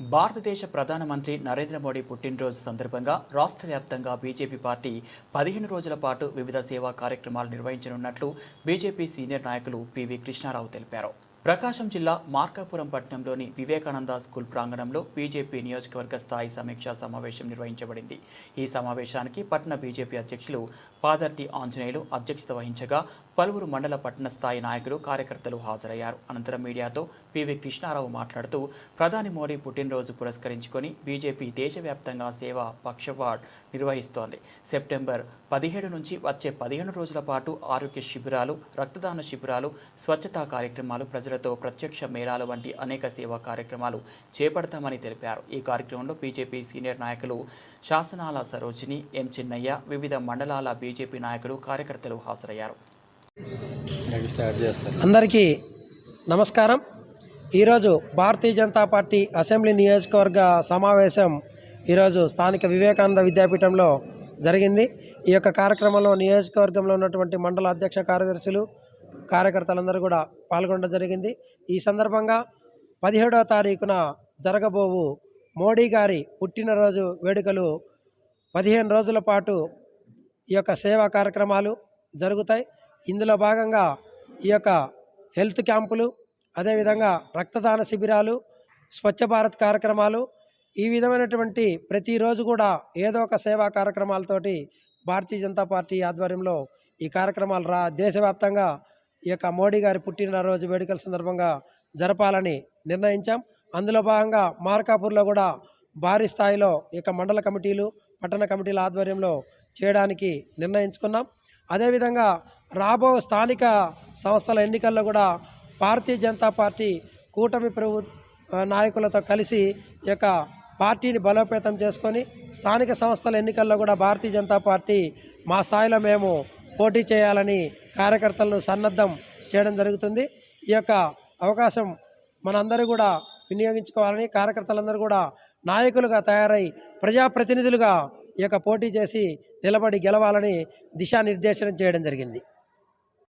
భారతదేశ ప్రధానమంత్రి నరేంద్ర మోడీ పుట్టినరోజు సందర్భంగా రాష్ట్ర వ్యాప్తంగా బీజేపీ పార్టీ పదిహేను రోజుల పాటు వివిధ సేవా కార్యక్రమాలు నిర్వహించనున్నట్లు బీజేపీ సీనియర్ నాయకులు పివి కృష్ణారావు తెలిపారు. ప్రకాశం జిల్లా మార్కాపురం పట్టణంలోని వివేకానంద స్కూల్ ప్రాంగణంలో బీజేపీ నియోజకవర్గ స్థాయి సమీక్షా సమావేశం నిర్వహించబడింది. ఈ సమావేశానికి పట్టణ బీజేపీ అధ్యక్షులు పాదర్తి ఆంజనేయులు అధ్యక్షత వహించగా పలువురు మండల పట్టణ స్థాయి నాయకులు కార్యకర్తలు హాజరయ్యారు. అనంతరం మీడియాతో పివి కృష్ణారావు మాట్లాడుతూ ప్రధాని మోడీ పుట్టినరోజు పురస్కరించుకొని బీజేపీ దేశవ్యాప్తంగా సేవా పక్షవాడ్ నిర్వహిస్తోంది. సెప్టెంబర్ పదిహేడు నుంచి వచ్చే పదిహేను రోజుల పాటు ఆరోగ్య శిబిరాలు రక్తదాన శిబిరాలు స్వచ్ఛతా కార్యక్రమాలు ప్రజలతో ప్రత్యక్ష మేళాలు వంటి అనేక సేవా కార్యక్రమాలు చేపడతామని తెలిపారు. ఈ కార్యక్రమంలో బీజేపీ సీనియర్ నాయకులు శాసనాల సరోజిని ఎం చిన్నయ్య వివిధ మండలాల బీజేపీ నాయకులు కార్యకర్తలు హాజరయ్యారు. అందరికీ నమస్కారం. ఈరోజు భారతీయ జనతా పార్టీ అసెంబ్లీ నియోజకవర్గ సమావేశం ఈరోజు స్థానిక వివేకానంద విద్యాపీఠంలో జరిగింది. ఈ యొక్క కార్యక్రమంలో నియోజకవర్గంలో ఉన్నటువంటి మండల అధ్యక్ష కార్యదర్శులు కార్యకర్తలందరూ కూడా పాల్గొనడం జరిగింది. ఈ సందర్భంగా పదిహేడవ తారీఖున జరగబోవు మోడీ గారి పుట్టినరోజు వేడుకలు పదిహేను రోజుల పాటు ఈ యొక్క సేవా కార్యక్రమాలు జరుగుతాయి. ఇందులో భాగంగా ఈ యొక్క హెల్త్ క్యాంపులు అదేవిధంగా రక్తదాన శిబిరాలు స్వచ్ఛ భారత్ కార్యక్రమాలు ఈ విధమైనటువంటి ప్రతిరోజు కూడా ఏదో ఒక సేవా కార్యక్రమాలతోటి భారతీయ జనతా పార్టీ ఆధ్వర్యంలో ఈ కార్యక్రమాలు రా దేశవ్యాప్తంగా ఈ యొక్క మోడీ గారి పుట్టినరోజు వేడుకల సందర్భంగా జరపాలని నిర్ణయించాం. అందులో భాగంగా మార్కాపూర్లో కూడా భారీ స్థాయిలో ఈ యొక్క మండల కమిటీలు పట్టణ కమిటీల ఆధ్వర్యంలో చేయడానికి నిర్ణయించుకున్నాం. అదేవిధంగా రాబో స్థానిక సంస్థల ఎన్నికల్లో కూడా భారతీయ జనతా పార్టీ కూటమి ప్రభు నాయకులతో కలిసి ఈ యొక్క పార్టీని బలోపేతం చేసుకొని స్థానిక సంస్థల ఎన్నికల్లో కూడా భారతీయ జనతా పార్టీ మా స్థాయిలో మేము పోటీ చేయాలని కార్యకర్తలను సన్నద్ధం చేయడం జరుగుతుంది. ఈ యొక్క అవకాశం మనందరూ కూడా వినియోగించుకోవాలని కార్యకర్తలందరూ కూడా నాయకులుగా తయారై ప్రజాప్రతినిధులుగా ఈ యొక్క పోటీ చేసి నిలబడి గెలవాలని దిశానిర్దేశనం చేయడం జరిగింది.